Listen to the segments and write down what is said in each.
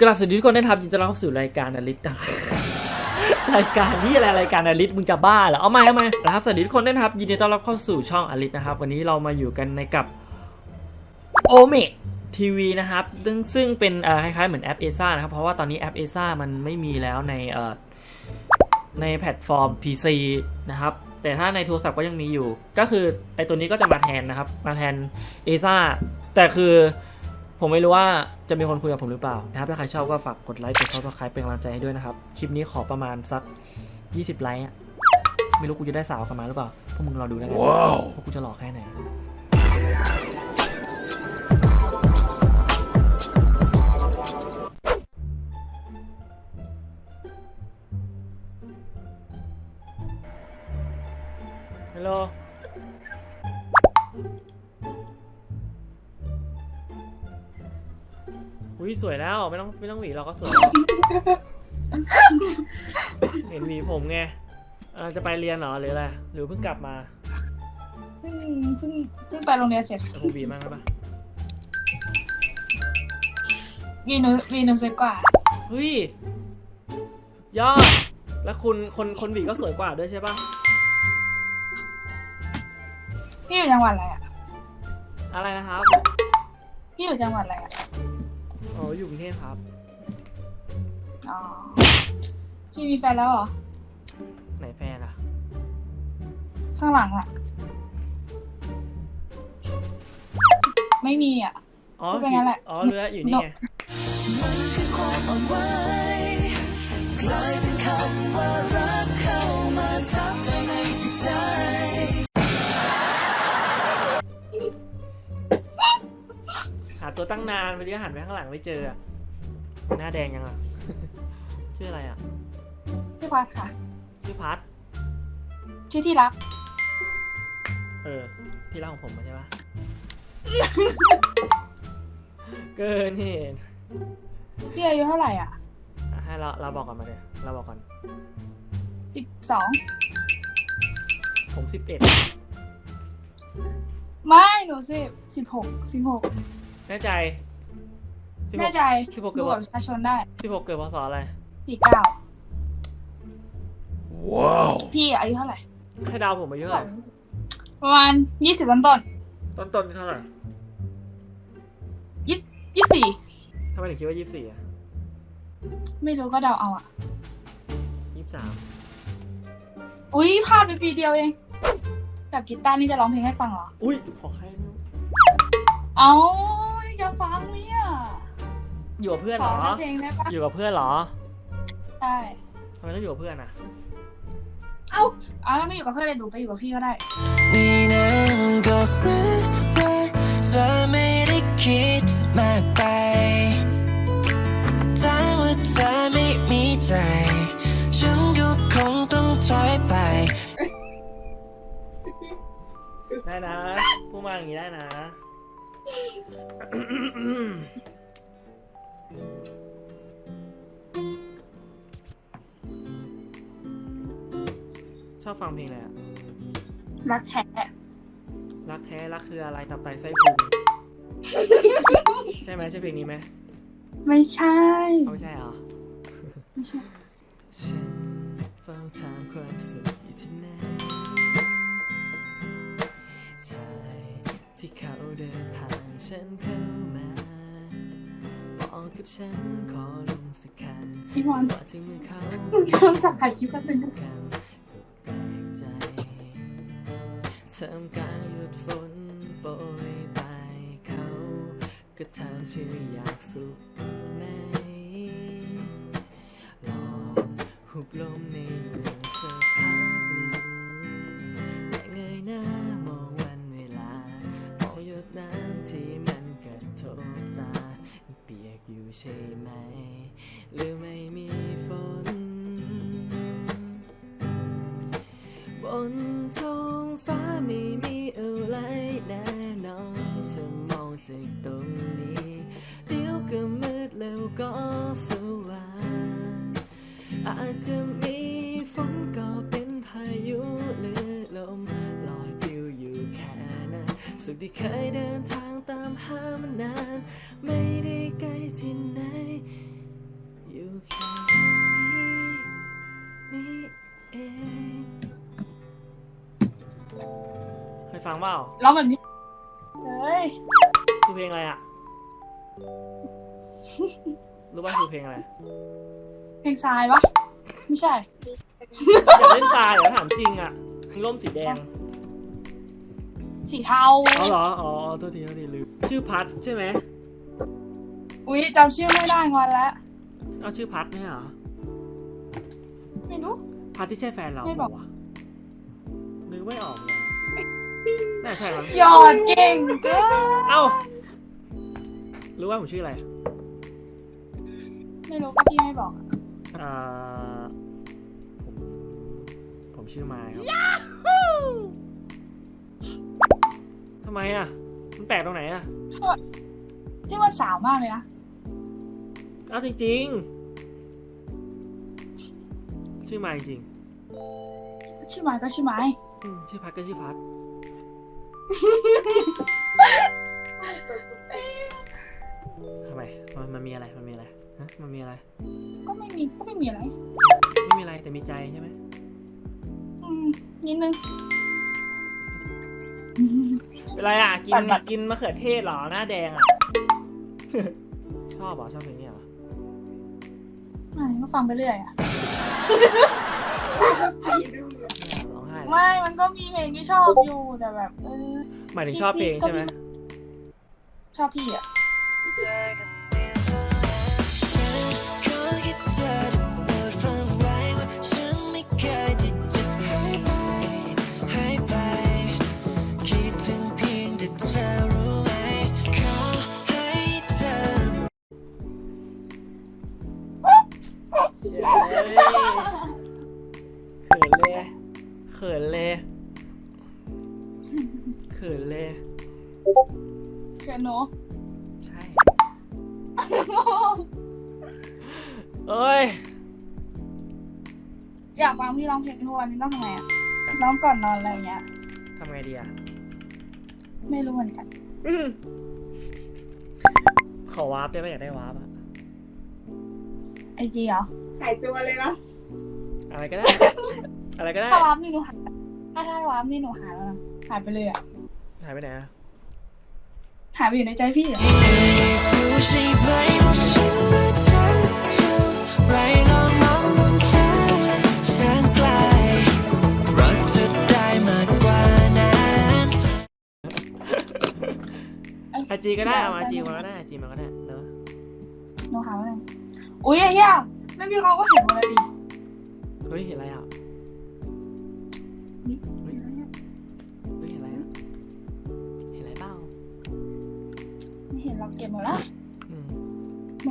กราบสวัสดีทุกคนนะครับยินดีต้อนรับเข้าสู่รายการอลิสนะครับรายการที่อะไรรายการอลิสมึงจะบ้าเหรอเอามาเอามานะครับสวัสดีทุกคนด้วยนะครับยินดีต้อนรับเข้าสู่ช่องอลิสนะครับ วันนี้เรามาอยู่กันในกับโอเมกทีวีนะครับซึ่งซึ่งเป็นคล้ายๆเหมือนแอปเอซ่านะครับเพราะว่าตอนนี้แอปเอซ่ามันไม่มีแล้วในเอ่อในแพลตฟอร์ม PC นะครับแต่ถ้าในโทรศัพท์ก็ยังมีอยู่ ก็คือไอตัวนี้ก็จะมาแทนนะครับ มาแทนเอซ่าแต่คือ ผมไม่รู้ว่าจะมีคนคุยกับผมหรือเปล่านะครับ ถ้าใครชอบก็ฝากกดไลค์กดซับสไครป์เป็นกำลังใจให้ด้วยนะครับ คลิปนี้ขอประมาณสัก 20 ไลค์อะไม่รู้กูจะได้สาวกันมาหรือเปล่า พวกมึงรอดูแล้วกันว่ากูจะหลอกแค่ไหน อุ้ยสวยแล้วไม่ต้องไม่ต้องหวีเราก็สวย เห็นหวีผมไงเอ่อจะไปเรียนเหรอหรืออะไรหรือเพิ่งกลับมาเพิ่งเพิ่งเพิ่งไปโรงเรียนเสร็จแต่ผมหวีมากได้ปะวีนูวีนูสวยกว่า เฮ้ยยอดแล้วคุณคนคนหวีก็สวยกว่าด้วยใช่ปะพี่อยู่จังหวัดอะไรอะ อะไรนะครับ พี่อยู่จังหวัดอะไรอะ อ๋ออยู่กรุงเทพครับ อ๋อพี่มีแฟนแล้วเหรอ ไหนแฟนอะข้างหลังอะไม่มีอะอ๋อพูดไปงั้นแหละ อ๋อรู้แล้วอยู่นี่ไง มันคือความอ่อนไหวกลายเป็นคำว่ารักเข้ามาทับใจในจิตใจ ตัวตั้งนานไปดิหันไปข้างหลังไม่เจออะหน้าแดงยังอะชื่ออะไรอะพี่พัดค่ะ ชื่อพัทชื่อที่รัก เออ ที่รักของผมมาใช่ปะ เกินเหตุพี่อายุเท่าไหร่อะอะให้เราเราบอกก่อนมาเลยเราบอกก่อน สิบสอง ผมสิบเอ็ดไม่หนูสิบสิบหกสิบหก แน่ใจสิบหแน่กใจสิบหกเกิดูดบัวัตนรประชาชนได้สิบหกเกิดพศอะไร สี่เก้าว้าว พี่อายุเท่าไหร่ให้ดาวผมอายุเท่าไหร่ประมาณยี่สิบต้นต้นต้นต้นๆเท่าไหร่ยี่ยี่สี่ทำไมถึงคิดว่ายี่สิบสี่อะไม่รู้ก็เดาเอาอะ ยี่สิบสามอุ้ยพลาดไปปีเดียวเองกับกีตาร์นี่จะร้องเพลงให้ฟังเหรอ อุ้ยขอใครไม่รู้เอาจะฟังเนี่ย อยู่กับเพื่อนขเหรออ สักเพลงได้ปะอยู่กับเพื่อนเหรอใช่ทำไมต้องอยู่กับเพื่อนอะเอาเอาแล้วไม่อยู่กับเพื่อนเลยหนูไปอยู่กับพี่ก็ได้ นี่นั้นก็รู้ว่าเธอไม่ได้คิดมากไปถ้าว่าเธอไม่มีใจ ฉันก็คงต้องถอยไป ได้นะพูดมาอย่างนี้ได้นะ ชอบฟังเพลงอะไรอะรักแท้รักแท้รักคืออะไรตับไตไส้พุงใช่ไหมใช่เพลงนี้ไหมไม่ใช่เขาไม่ใช่เหรอ ไม่ใช่ ฉันเฝ้าถามความสุขอยู่ที่ไหนชายที่เขาเดินผ่านฉันเข้ามาบอ กกับฉันขอลงสักคันพี่มอนว่าถึงมือเขากำลังสักถ่ายคลิปแป๊บนึงกันก็แปลกใจทำการหยุดฝนโปรยไปเขา ก็ถามชื่ออยากสุขไหมลองหุบลมใน ท้องฟ้าไม่มีอะไรแน่นอนจะมองจากตรงนี้ เดี๋ยวก็มืดแล้วก็สว่างอาจจะมีฝนก็เป็นพายุหรือลมลอยปลิวอยู่แค่นั้น สุขที่เคยเดินทางตามหามานาน ไม่ได้ ฟังเปล่าร้องแบบนี้เฮ้ยคือเพลงอะไรอะ รู้ป่ะคือเพลงอะไร เพลงทรายปะไม่ใช่ อยากเล่นทรายเหรอถามจริงอะร่มสีแดง สีเทาอ๋อเหรออ๋ออ๋อโทษทีโทษทีลืมชื่อพัดใช่ไหม อุ้ยจำชื่อไม่ได้งอนแล้ว เอาชื่อพัดไหมเหรอ ไม่รู้ พัดที่ใช่แฟนเราไม่บอกปะวะนึกไม่ออกเลย น่าใช่มั้งหยอดเก่งเกินเอ้ารู้ว่าผมชื่ออะไรไม่รู้ก็พี่ไม่บอกอะอ่าผมผมชื่อไมค์ครับทำไมอะ มันแปลกตรงไหนอะที่มันสาวมากเลยนะเอาจริง ๆ ชื่อไมค์จริงชื่อไม้ก็ชื่อไม้อืมชื่อพัดก็ชื่อพัด ทำไมมันมันมีอะไร มันมีอะไรฮะมันมีอะไร ก็ไม่มีก็ไม่มีอะไร ไม่มีอะไรแต่มีใจใช่ไหมอืมนิดนึง เป็นไรอะ กิน ปัดปัดกินมะเขือเทศเหรอ หน้าแดงอะ ชอบเหรอ ชอบเพลงนี้เหรอไม่ก็ฟังไปเรื่อยอะร้อง ไห้เลยไม่มันก็มีเพลงที่ชอบอยู่แต่แบบเออหมายถึงชอบเพลงใช่ไหมชอบพี่อะ เชิญหนูใช่เอ้ย อยากฟังพี่ร้องเพลงทุกวันนี้ต้องทำไงอะร้องก่อนนอนอะไรอย่างเงี้ย ทำไงดีอะไม่รู้เหมือนกัน อืมขอวาร์ปได้ไหมอยากได้วาร์ปอะไอจีเหรอหายตัวเลยนะอะไรก็ได้ อะไรก็ได้ ถ้าวาร์ปนี่หนูหาถ้าถ้าวาร์ปนี่หนูหายแล้วนะหายไปเลยอะ หายไปไหนอะ หายไปอยู่ในใจพี่อะรู้ใช่ไหมว่าฉันรักเธอเท่าไรลองมองบนฟ้าแสนไกลรักเธอได้มากกว่านั้นไอจีก็ได้เอาไอจีมาก็ได้ไอจีมาก็ได้เนอะหนูหาว่าไงอุ้ยไอ้เหี้ยไม่มีเขาก็เห็นหมดเลยดิเฮ้ยเห็นอะไรอะ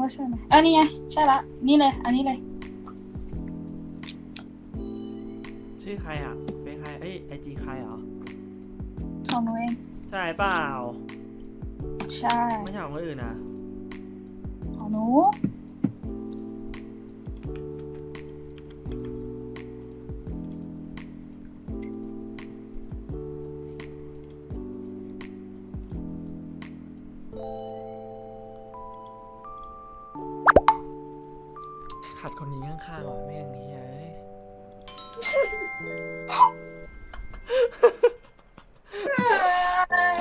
ว่าใช่ไหมเออนี่ไงใช่ละนี่เลย อันนี้เลย ชื่อใครอะ เป็นใครเอ้ยไอจีใครเหรอของหนูเองใช่เปล่า ใช่ ไม่ใช่ของคนอื่นนะของหนูางๆว่ะแม่งเฮียเอ้ย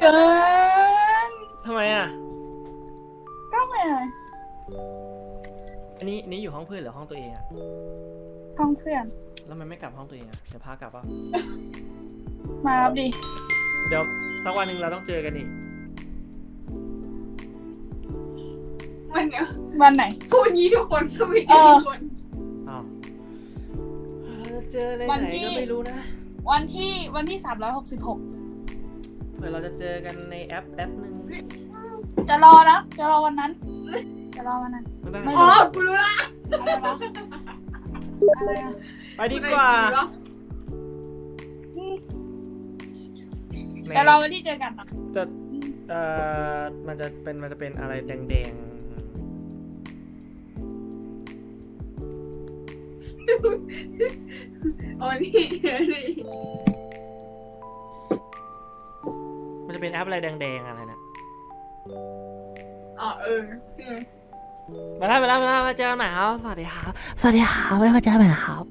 เกินทำไมอะ ก็ไม่อะไรอันนี้อันนี้อยู่ห้องเพื่อนหรือห้องตัวเองอะ ห้องเพื่อน แล้วมันไม่กลับห้องตัวเองอะ เดี๋ยวพากลับป่ะมารับดิ เดี๋ยวสักวันหนึ่งเราต้องเจอกันอีก วันเนี้ยวันไหน พูดงี้ทุกคนก็ไม่เจเอออทุกคนอ้าว เราจะเจอในวันไหนที่ ก็ไม่รู้นะวันที่วันที่สามร้อยหกสิบหกเผื่อเราจะเจอกันในแอปแอปหนึ่งจะรอนะจะรอวันนั้น จะรอวันนั้นมันต้องไม่อ๋อรู้ กูรู้ละอะไรวะอะไรอะไปดีกว่าเหรอแหมจะรอวันที่เจอกันนะจะเอ่อมันจะเป็นมันจะเป็นอะไรแดง อ๋อนี่นี่ๆมันจะเป็นแอปอะไรแดงๆอะไรนะอ๋อเออเออมาแล้วมาแล้วมาแล้วมาเจอกันใหม่ครับสวัสดีครับสวัสดีครับไว้มาเจอกันใหม่นะครับ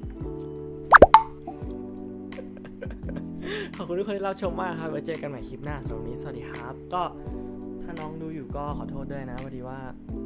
ขอบคุณทุกคนที่รับชมมากครับไว้เจอกันใหม่คลิปหน้าสำหรับวันนี้สวัสดีครับ ก็ถ้าน้องดูอยู่ก็ขอโทษด้วยนะพอดีว่าเราก็